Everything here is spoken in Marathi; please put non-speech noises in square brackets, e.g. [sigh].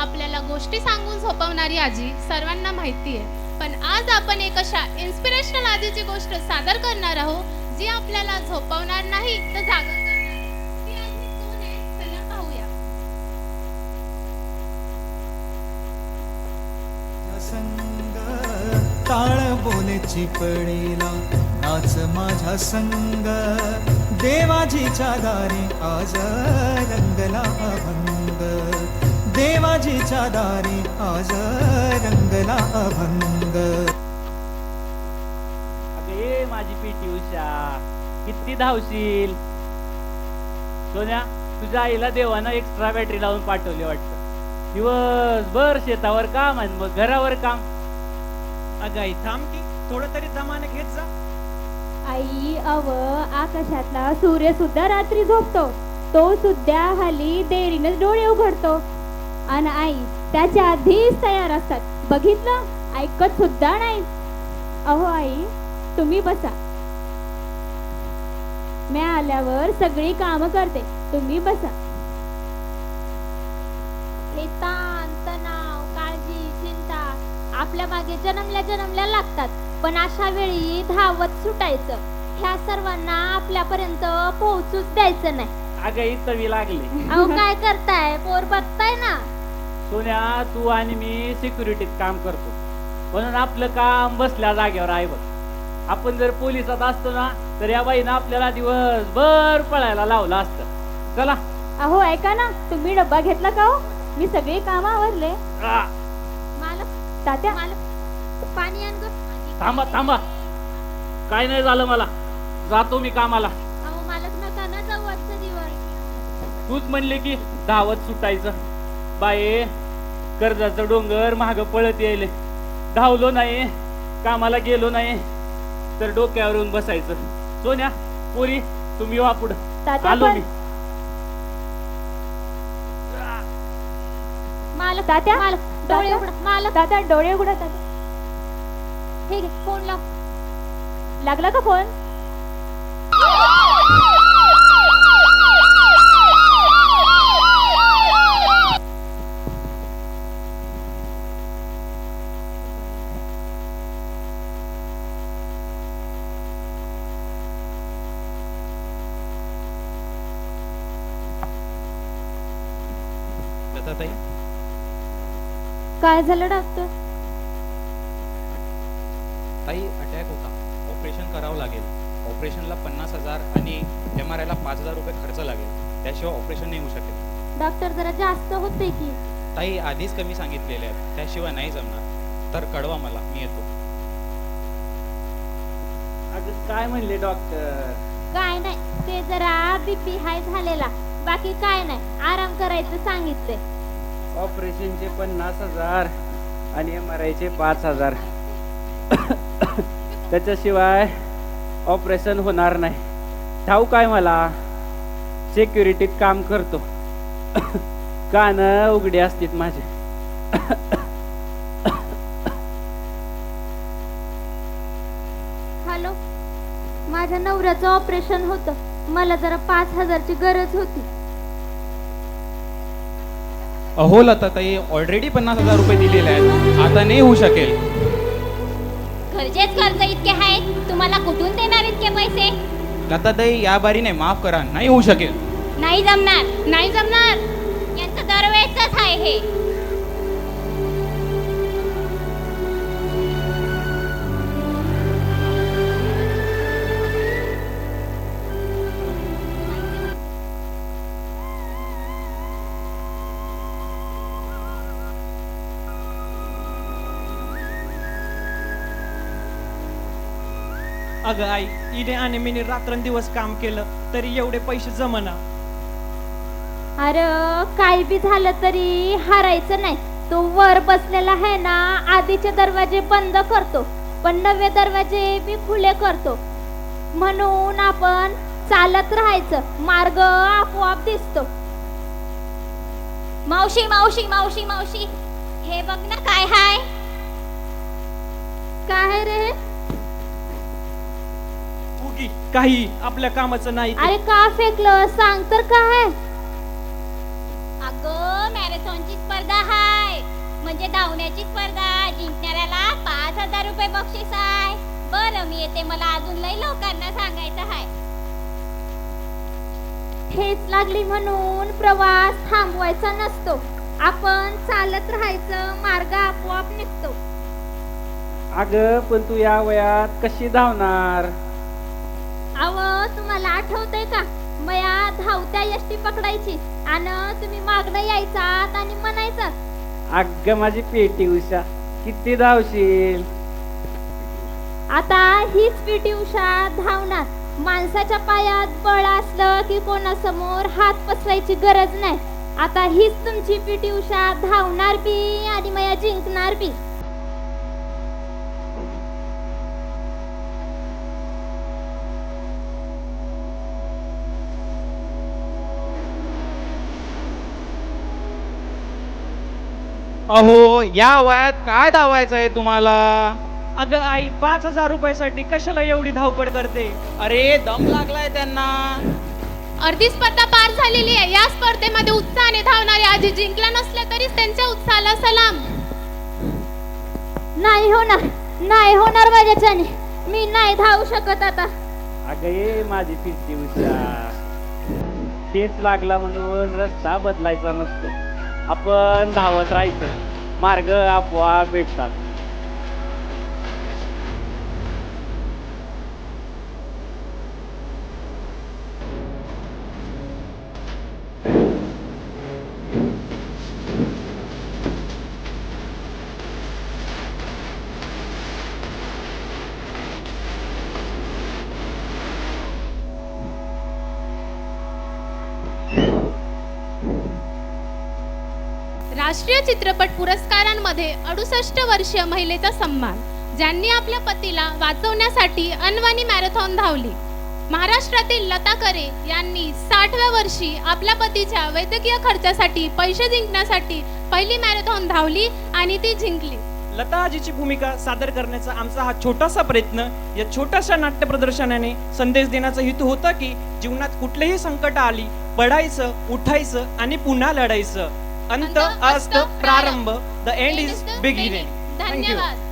आपल्याला गोष्टी सांगून झोपवणारी आजी सर्वांना माहिती आहे. पण आज आपण एक अशा इन्स्पिरेशनल आजीची गोष्ट सादर करणार आहोत जी आपल्याला झोपवणार नाही तर जागा करणार आहे. ती आजी बोलेची पडेला नाच माझा संग देवाजीच्या दारी आज रंगला अभंग देवाजीच्या दारी आज रंगला अभंग. अगं माझी पीटी उषा किती धावशील. सोन्या तुझ्या आईला देवानं एक्स्ट्रा बॅटरी लावून पाठवली वाटतं. दिवसभर शेतावर काम आणि मग घरावर काम. अगं आई थांब की थोडं तरी दमानं घेत जा. आई अव आकाशातला सूर्य सुद्धा रात्री झोपतो. तो सुद्धा हल्ली देरीनच डोळे उघडतो. आणि आई त्याच्या आधीच तयार असतात. बघितलं? ऐकत सुद्धा नाही. अहो आई तुम्ही बसा. मी आल्यावर सगळी कामं करते. तुम्ही बसा. हे ताण तणाव काळजी चिंता आपल्या मागे जन्मल्या जन्मल्या लागतात. पण अशा वेळी धावत सुटायचं. ह्या सर्वांना आपल्यापर्यंत पोहोचूच द्यायचं नाही. अगं चवी लागली. अहो [laughs] काय करताय? पोर बघताय ना? सोन्या तू आणि मी सिक्युरिटीत काम करतो. म्हणून आपलं काम बसल्या जागेवर आहे बघ. आपण जर पोलिसात असतो ना तर या बाईनं आपल्याला दिवसभर पळायला लावलं असतं. चला. अहो ऐका ना तुम्ही डब्बा घेतला का हो? मी सगळी कामं आवरले. आ, मालक तात्या. मालक पाणी आण गं. थांबा थांबा. काय नाही झालं मला. जातो मी कामाला. अहो मालक नका ना जाऊ आजचा दिवस. तूच म्हणले की धावत सुटायचं. बाये कर्जाचं डोंगर माग पळत यायले. धावलो नाही कामाला गेलो नाही तर डोक्यावरून बसायचं. सोन्या पोरी तुम्ही वा पुढं. तात्या आलो पण मी. मालक तात्या? मालक डोळे उघडा. मालक? तात्या डोळे उघडा तात्या. ठीक आहे फोन लाव. लागला का फोन? दत्ताताई काय झालं डॉक्टर ताई अटॅक होता. ऑपरेशन करावं लागेल. ऑपरेशनला पन्नास हजार आणि एम आर आयला पाच हजार रुपये खर्च लागेल. त्याशिवाय ऑपरेशन नाही होऊ शकेल. डॉक्टर जरा जास्त होते की? ताई आधीच कमी सांगितलेले आहेत. त्याशिवाय नाही जमणार. तर कळवा मला. मी येतो. अगं काय म्हणले डॉक्टर काय नाही. ते जरा बीपी हाय झालेला. बाकी काय नाही. आराम करायचं सांगितले ऑपरेशनचे पन्नास हजार आणि एम आर आयचे पाच हजार. [coughs] त्याच्याशिवाय ऑपरेशन होणार नाही. ठाऊ काय मला? सिक्युरिटीत काम करतो. [coughs] कान उघडे असतील माझे. हॅलो? माझ्या नवऱ्याचं ऑपरेशन होतं. मला जरा पाच हजारची गरज होती. अहो लताताई ऑलरेडी पन्नास हजार रुपये दिलेले आहेत. आता नाही होऊ शकेल. घरचेच कर्ज इतके आहेत तुम्हाला कुठून देणार इतके पैसे? लताताई या बारीने माफ करा नाही होऊ शकेल. नाही जमणार नाही जमणार. यांचं दरवेळेच आहे हे. अगं आई इने आणि मीने रात्रंदिवस काम केलं तरी एवढे पैसे जमना. अरे काही बी झालं तरी हारायचं नाही. तो वर बसलेला आहे ना आधीचे दरवाजे बंद करतो पण नवे दरवाजे बी खुले करतो. म्हणून आपण चालत राहायचं मार्ग आपोआप दिसतो. मावशी मावशी मावशी मावशी हे बघ ना काय हाय. काय रे? उगी काही आपल्या कामाचं नाही ते. अरे का फेकलं? सांग तर काय? अगं मॅरेथॉनची स्पर्धा हाय. म्हणजे धावण्याची स्पर्धा जिंकणाऱ्याला पाच हजार रुपये बक्षीस आहे बरं मी येते. मला अजून लई लोकांना सांगायचं आहे ठेच लागली म्हणून प्रवास थांबवायचा नसतो. आपण चालत राहायचं मार्ग आपोआप निघतो. अगं पण तू या वयात कशी धावणार? अव तुम्हाला आठवतंय का? मया धावत्या यष्टी पकडायची आणि तुम्ही मागणं यायचात आणि म्हणायचं अगं माझी पेटी उषा किती धावशील? आता हीच पीटी उषा धावणार. माणसाच्या पायात बळ असलं की कोणासमोर हात पसरायची गरज नाही. आता हीच तुमची पीटी उषा धावणार बी आणि मया जिंकणार बी. अहो या वयात काय धावायचं आहे तुम्हाला? अगं आई पाच हजार रुपयासाठी कशाला एवढी धावपळ करते? अरे दम लागलाय त्यांना. अर्धी स्पर्धा पार झालेली आहे. या स्पर्धेमध्ये उत्साहाने धावणारे आजी जिंकला नसल्या तरी त्यांच्या उत्साहाला सलाम. नाही होणार. नाही होणार माझ्याच्याने. मी नाही धावू शकत आता. अगं ये माझी पिटी उषा. तेच लागला म्हणून रस्ता बदलायचा नसतो. आपण धावत राहायचं मार्ग आपोआप भेटतात राष्ट्रीय चित्रपट पुरस्कारांमध्ये अडुसष्ट वर्षीय महिलेचा सन्मान ज्यांनी आपल्या पतीला वाचवण्यासाठी अनवाणी मॅरेथॉन धावली. महाराष्ट्रातील लता करे यांनी साठव्या वर्षी आपल्या पतीच्या वैद्यकीय खर्चासाठी पैसे जिंकण्यासाठी पहिली मॅरेथॉन धावली आणि ती जिंकली. लता आजीची भूमिका सादर करण्याचा आमचा हा छोटासा प्रयत्न या छोट्याशा नाट्य प्रदर्शनाने संदेश देण्याचा हेतू होता की जीवनात कुठलेही संकट आली पडायचं उठायचं आणि पुन्हा लढायचं. अंत असत प्रारंभ. The end is beginning. धन्यवाद. Thank you